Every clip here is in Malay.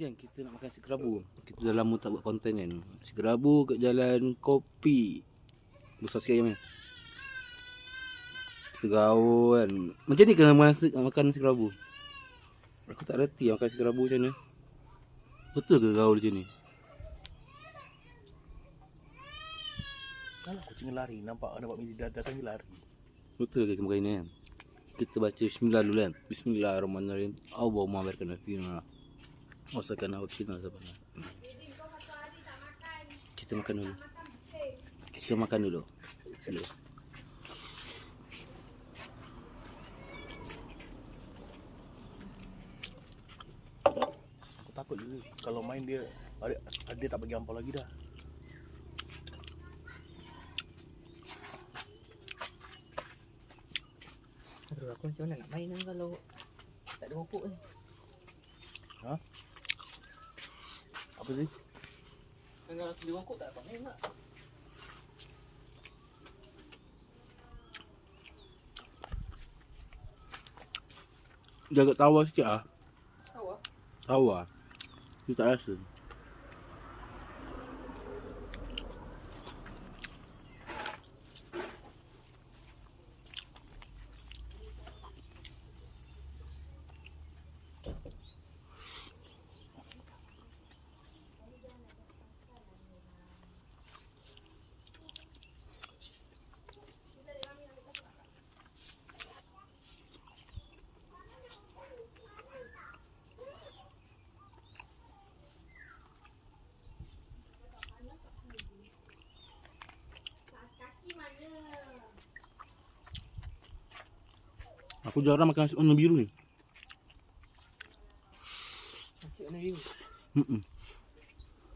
Jeng, kita nak makan nasi kerabu. Kita dah lama tak buat konten kan. Nasi kerabu kat jalan kopi. Besar sikit ni. Kita gaul kan. Macam ni kena makan, nasi kerabu. Aku tak reti makan nasi kerabu macam mana. Betul ke gaul macam ni? Kalau kucing lari nampak nampak dah datang lari. Betul ke makan ini kan? Kita baca bismillah dulu kan. Bismillahirrahmanirrahim. Allahumma lana fina. Wasakan awakina sabana. Kita makan dulu. Kita makan dulu. Sila. Aku takut juga kalau main dia ada dia tak bagi ampau lagi dah. Aduh aku macam mana nak main kan kalau tak ada rokok ni. Apa sih? Kalau aku beli rokok tak dapat main tak? Dia agak tawar sikit ah. Tahu ah. Tawar. Dia tak rasa. Aku jarang makan nasi warna biru ni. Nasi warna biru. Hmm.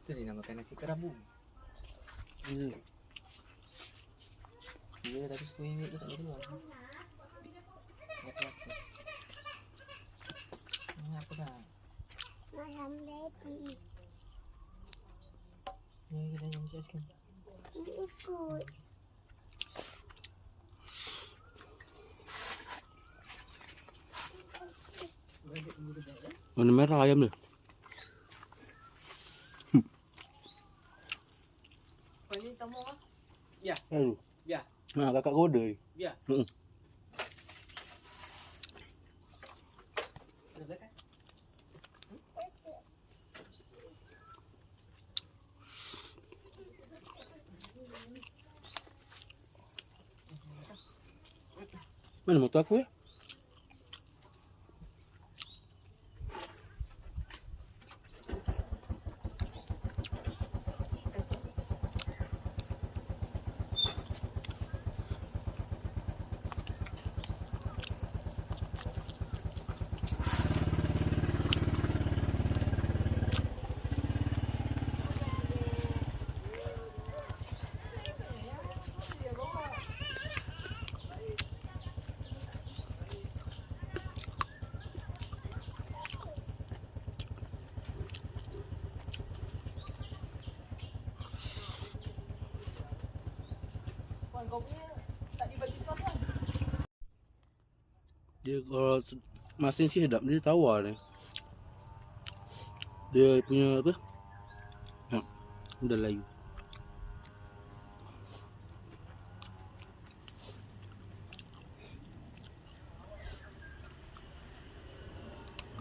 Tu dia nak makan nasi kerabu. Ya. Dia tapi sepuluh minit tu tak boleh keluar. Apa apa. Ni apa dah? Malam ready. Ni kita. Ikut. Warna merah ayam dia. Apa ni tamu ah? Aduh. Ya. Ha, kakak koda ni. Ya. Dia kalau masin sih sedap dia tawar ni. Dia punya apa? Ha. Udah layu.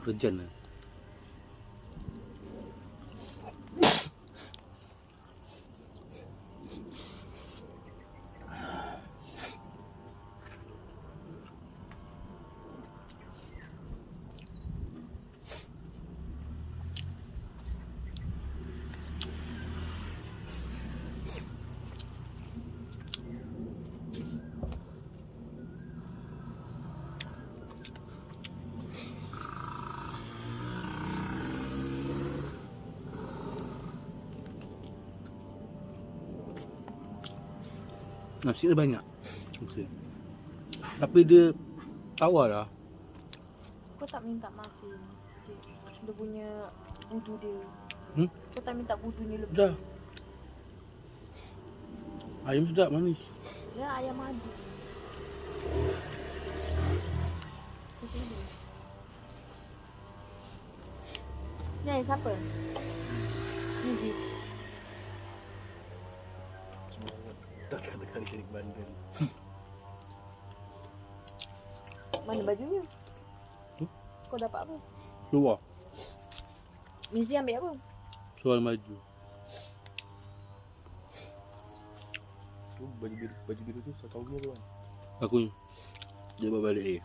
Kerjan lah. Nasi dia banyak. Nasi. Tapi dia tawar lah. Kau tak minta masin sikit. Dia punya budu dia. Hmm? Kau tak minta budunya lebih. Dah. Ayam sedap manis. Ya ayam madu. Ni. Ayah siapa? Easy. Tekan-tekan cari bandel. Mana bajunya? Tu. Kau dapat apa? Keluar. Mizi ambil apa? Soal maju. Tu baju biru baju biru tu saya tahu dia tu kan. Aku ni. Dia bawa balik eh.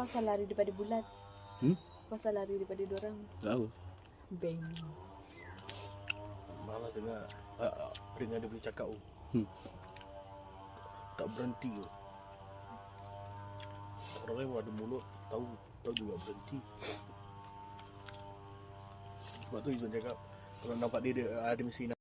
Kau asal lari daripada bulat. Hmm? Kau asal lari daripada dorang. Tak apa. Bang. Malah dengar ah, ah, dengar dia boleh cakap tu. Hmm. Tak berhenti tu. Orang lain ada mulut tahu tahu juga berhenti. Sebab tu Izan cakap kalau nampak dia, dia ada mesti